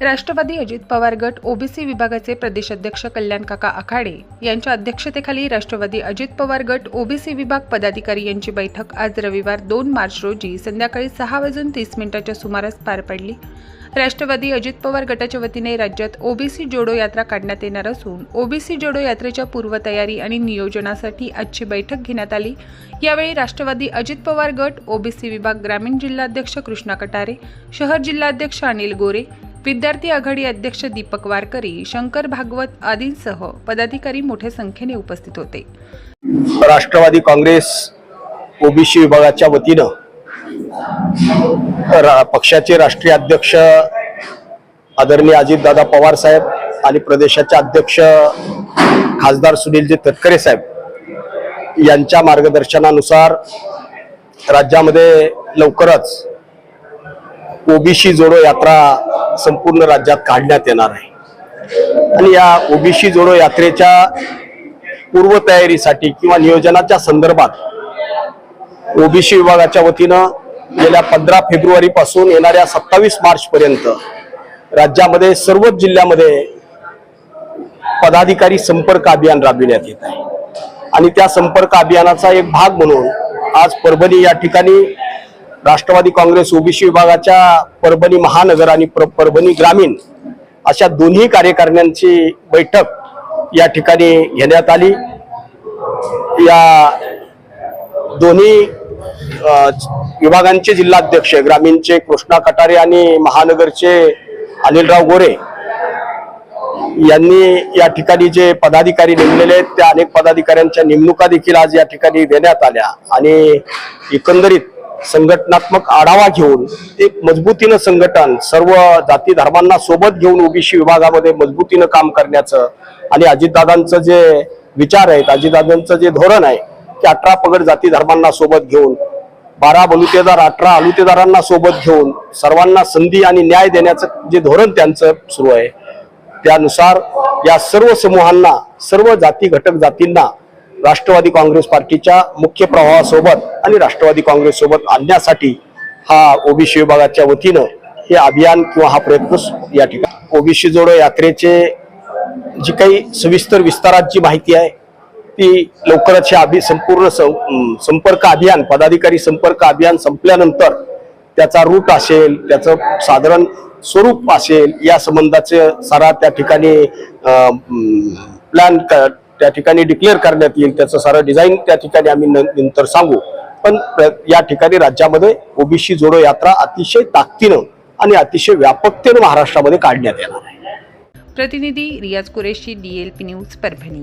राष्ट्रवादी अजित पवार गट ओबीसी विभागाचे प्रदेशाध्यक्ष कल्याण काका आखाडे यांच्या अध्यक्षतेखाली राष्ट्रवादी अजित पवार गट ओबीसी विभाग पदाधिकारी यांची बैठक आज रविवार दोन मार्च रोजी संध्याकाळी सहा वाजून तीस मिनिटाच्या सुमारास पार पडली. राष्ट्रवादी अजित पवार गटाच्या वतीने राज्यात ओबीसी जोडो यात्रा काढण्यात येणार असून ओबीसी जोडो यात्रेच्या पूर्वतयारी आणि नियोजनासाठी आजची बैठक घेण्यात आली. यावेळी राष्ट्रवादी अजित पवार गट ओबीसी विभाग ग्रामीण जिल्हाध्यक्ष कृष्णा कटारे शहर जिल्हाध्यक्ष अनिल गोरे विद्यार्थी आघाडी अध्यक्ष दीपक वारकरी शंकर भागवत आदींसह पदाधिकारी मोठ्या संख्येने उपस्थित होते. राष्ट्रवादी काँग्रेस ओबीसी विभागाच्या वतीनं रा- पक्षाचे राष्ट्रीय अध्यक्ष आदरणीय अजितदादा पवार साहेब आणि प्रदेशाचे अध्यक्ष खासदार सुनीलजी तटकरे साहेब यांच्या मार्गदर्शनानुसार राज्यामध्ये लवकरच ओबीसी जोडो यात्रा संपूर्ण राज्यात काढण्यात येणार आहे. आणि या ओबीसी जोडो यात्रेच्या पूर्वतयारीसाठी किंवा नियोजनाच्या संदर्भात ओबीसी विभागाच्या वतीनं गेल्या पंधरा फेब्रुवारी पासून येणाऱ्या सत्तावीस मार्च पर्यंत राज्यामध्ये सर्वच जिल्ह्यामध्ये पदाधिकारी संपर्क अभियान राबविण्यात येत आहे. आणि त्या संपर्क अभियानाचा एक भाग म्हणून आज परभणी या ठिकाणी राष्ट्रवादी काँग्रेस ओबीसी विभागाच्या परभणी महानगर आणि परभणी ग्रामीण अशा दोन्ही कार्यकारिण्यांची बैठक या ठिकाणी घेण्यात आली. या दोन्ही विभागांचे जिल्हाध्यक्ष ग्रामीणचे कृष्णा कटारे आणि महानगरचे अनिलराव गोरे यांनी या ठिकाणी जे पदाधिकारी नेमलेले आहेत त्या अनेक पदाधिकाऱ्यांच्या नेमणुका देखील आज या ठिकाणी देण्यात आल्या. आणि एकंदरीत संघटनात्मक आढावा घेऊन एक मजबूतीनं संघटन सर्व जाती धर्मांना सोबत घेऊन ओबीसी विभागामध्ये मजबूतीनं काम करण्याचं आणि अजितदादांचं जे विचार आहेत अजितदादांचं जे धोरण आहे की अठरा पगड जाती धर्मांना सोबत घेऊन बारा बलुतेदार अठरा अलुतेदारांना सोबत घेऊन सर्वांना संधी आणि न्याय देण्याचं जे धोरण त्यांचं सुरू आहे. त्यानुसार या सर्व समूहांना सर्व जाती घटक जातींना राष्ट्रवादी काँग्रेस पार्टीच्या मुख्य प्रवाहासोबत आणि राष्ट्रवादी काँग्रेस सोबत आणण्यासाठी हा ओबीसी विभागाच्या वतीनं हे अभियान किंवा हा प्रयत्न या ठिकाणी. ओबीसी जोडो यात्रेचे जी काही सविस्तर विस्तारात जी माहिती आहे ती लवकरच हे अभि संपूर्ण सं- संपर्क अभियान पदाधिकारी संपर्क अभियान संपल्यानंतर त्याचा रूट असेल त्याचं साधारण स्वरूप असेल या संबंधाचे सारा त्या ठिकाणी प्लॅन त्या ठिकाणी डिक्लेअर करण्यात येईल त्याचं सारं डिझाईन त्या ठिकाणी आम्ही न- नंतर सांगू. पण या ठिकाणी राज्यामध्ये ओबीसी जोडो यात्रा अतिशय ताकदीनं आणि अतिशय व्यापकतेनं महाराष्ट्रामध्ये काढण्यात येणार आहे. प्रतिनिधी रियाज कुरेशी डीएलपी न्यूज परभणी.